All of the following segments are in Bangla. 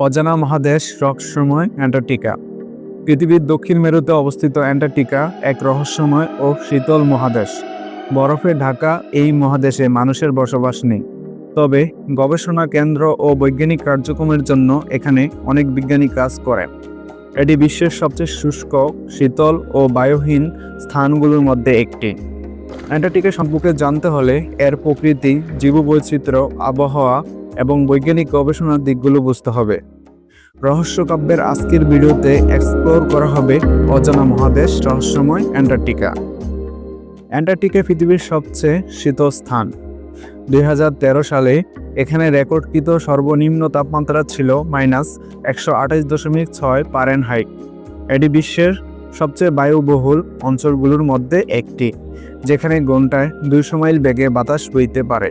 অজানা মহাদেশ রহস্যময় অ্যান্টার্কটিকা। পৃথিবীর দক্ষিণ মেরুতে অবস্থিত অ্যান্টার্কটিকা এক রহস্যময় ও শীতল মহাদেশ। বরফে ঢাকা এই মহাদেশে মানুষের বসবাস নেই। তবে গবেষণা কেন্দ্র ও বৈজ্ঞানিক কার্যক্রমের জন্য এখানে অনেক বিজ্ঞানী কাজ করেন। এটি বিশ্বের সবচেয়ে শুষ্ক, শীতল ও বায়ুহীন স্থানগুলোর মধ্যে একটি। অ্যান্টার্কটিকা সম্পর্কে জানতে হলে এর প্রকৃতি, জীববৈচিত্র্য, আবহাওয়া এবং বৈজ্ঞানিক গবেষণার দিকগুলো বুঝতে হবে। রহস্যকাব্যের আজকের ভিডিওতে এক্সপ্লোর করা হবে অজানা মহাদেশ, রহস্যময় অ্যান্টার্কটিকা। অ্যান্টার্কটিকা পৃথিবীর সবচেয়ে শীতল স্থান। দুই হাজার তেরো সালে এখানে রেকর্ডকৃত সর্বনিম্ন তাপমাত্রা ছিল মাইনাস একশো আঠাশ দশমিক ছয় পারেন হাইট এটি বিশ্বের সবচেয়ে বায়ুবহুল অঞ্চলগুলোর মধ্যে একটি, যেখানে ঘন্টায় দুইশো মাইল বেগে বাতাস বইতে পারে।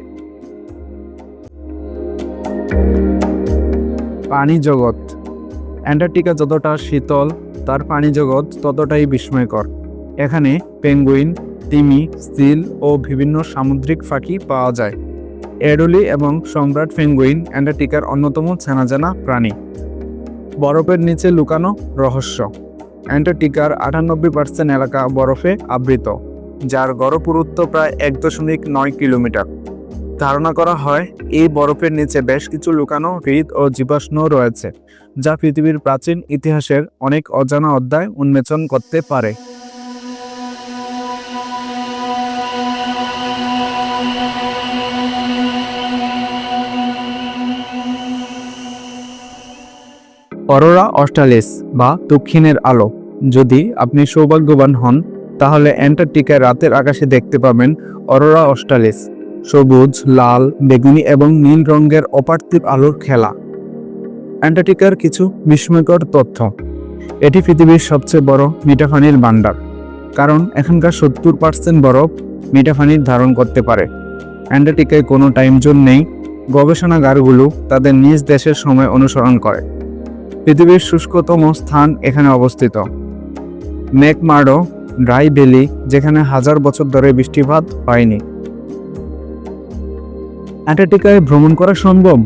পানি জগৎ। অ্যান্টার্কটিকা যতটা শীতল, তার পানি জগৎ ততটাই বিস্ময়কর। এখানে পেঙ্গুইন, তিমি, সিল ও বিভিন্ন সামুদ্রিক ফাঁকি পাওয়া যায়। এডলি এবং সম্রাট পেঙ্গুইন অ্যান্টার্কটিকার অন্যতম চেনাজানা প্রাণী। বরফের নিচে লুকানো রহস্য। অ্যান্টার্কটিকার আটানব্বই পার্সেন্ট এলাকা বরফে আবৃত, যার গড় পুরুত্ব প্রায় এক দশমিক নয় কিলোমিটার। ধারণা করা হয়, এই বরফের নিচে বেশ কিছু লুকানো হৃদ ও জীবাশ্ম রয়েছে, যা পৃথিবীর প্রাচীন ইতিহাসের অনেক অজানা অধ্যায় উন্মোচন করতে পারে। অরোরা অস্ট্রালিস বা দক্ষিণের আলো, যদি আপনি সৌভাগ্যবান হন, তাহলে অ্যান্টার্কটিকায় রাতের আকাশে দেখতে পাবেন অরোরা অস্ট্রালিস। সবুজ, লাল, বেগুনি এবং নীল রঙের অপার্থিব আলোর খেলা। অ্যান্টার্কটিকার কিছু বিস্ময়কর তথ্য। এটি পৃথিবীর সবচেয়ে বড় মিঠাপানির ভাণ্ডার, কারণ এখানকার সত্তর পার্সেন্ট বরফ মিঠাপানির ধারণ করতে পারে। অ্যান্টার্কটিকায় কোনো টাইম জোন নেই। গবেষণাগারগুলো তাদের নিজ দেশের সময় অনুসরণ করে। পৃথিবীর শুষ্কতম স্থান এখানে অবস্থিত। ম্যাকমার্ডো ড্রাই ভ্যালি, যেখানে হাজার বছর ধরে বৃষ্টিপাত হয়নি। অ্যান্টার্কটিকায় ভ্রমণ করা সম্ভব?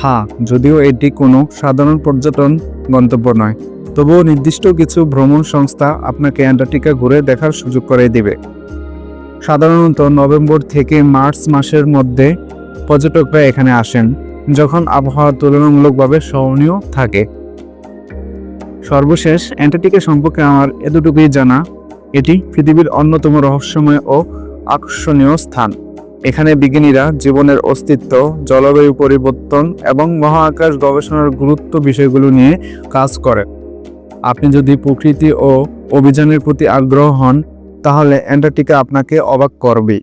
হ্যাঁ যদিও এটি কোনো সাধারণ পর্যটন গন্তব্য নয়, তবুও নির্দিষ্ট কিছু ভ্রমণ সংস্থা আপনাকে অ্যান্টার্কটিকা ঘুরে দেখার সুযোগ করে দিবে। সাধারণত নভেম্বর থেকে মার্চ মাসের মধ্যে পর্যটকরা এখানে আসেন, যখন আবহাওয়া তুলনামূলকভাবে সহনীয় থাকে। সর্বশেষ, অ্যান্টার্কটিকা সম্পর্কে আমার এতটুকুই জানা, এটি পৃথিবীর অন্যতম রহস্যময় ও আকর্ষণীয় স্থান। এখানে বিজ্ঞানীরা জীবনের অস্তিত্ব, জলবায়ু পরিবর্তন এবং মহাকাশ গবেষণার গুরুত্ব বিষয়গুলো নিয়ে কাজ করে। আপনি যদি প্রকৃতি ও অভিযানের প্রতি আগ্রহ হন, তাহলে অ্যান্টার্কটিকা আপনাকে অবাক করবেই।